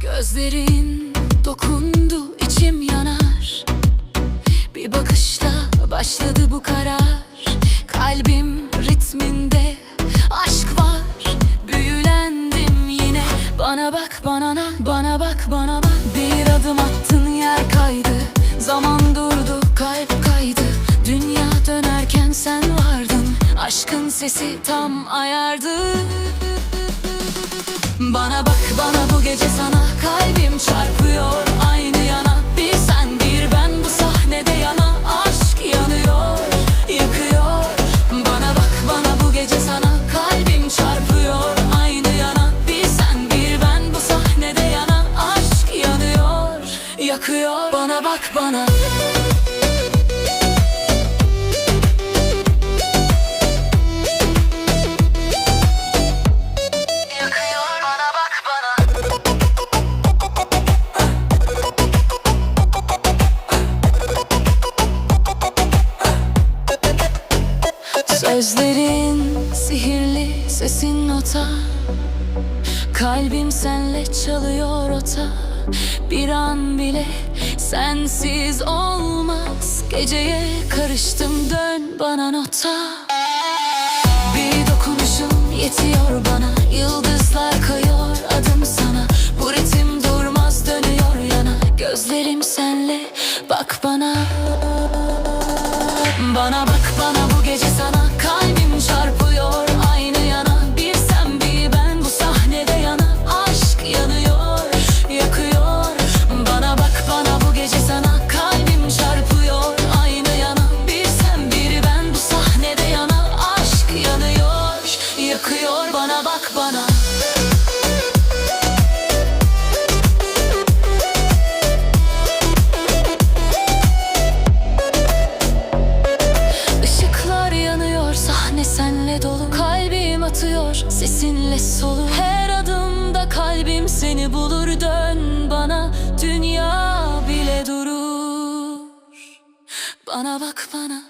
Gözlerin dokundu içim yanar. Bir bakışta başladı bu karar Aşkın sesi tam ayardı. Bana bak bana bu gece sana kalbim çarpıyor. Aynı yana Bir sen bir ben bu sahnede yana aşk yanıyor yakıyor Bana bak bana bu gece sana kalbim çarpıyor. Aynı yana Bir sen bir ben bu sahnede yana aşk yanıyor yakıyor. Bana bak bana Sözlerin sihirli sesin nota Kalbim senle çalıyor ota. Bir an bile sensiz olmaz. Geceye karıştım dön bana nota. Bir dokunuşun yetiyor bana. Yıldızlar kayıyor adım sana. Bu ritim durmaz dönüyor yana. Gözlerim senle bak bana. Bana bak bana bu gece sana yakıyor Bana bak bana. Işıklar yanıyor sahne senle dolu. Kalbim atıyor sesinle solu. Her adımda kalbim seni bulur. Dön bana dünya bile durur. Bana bak bana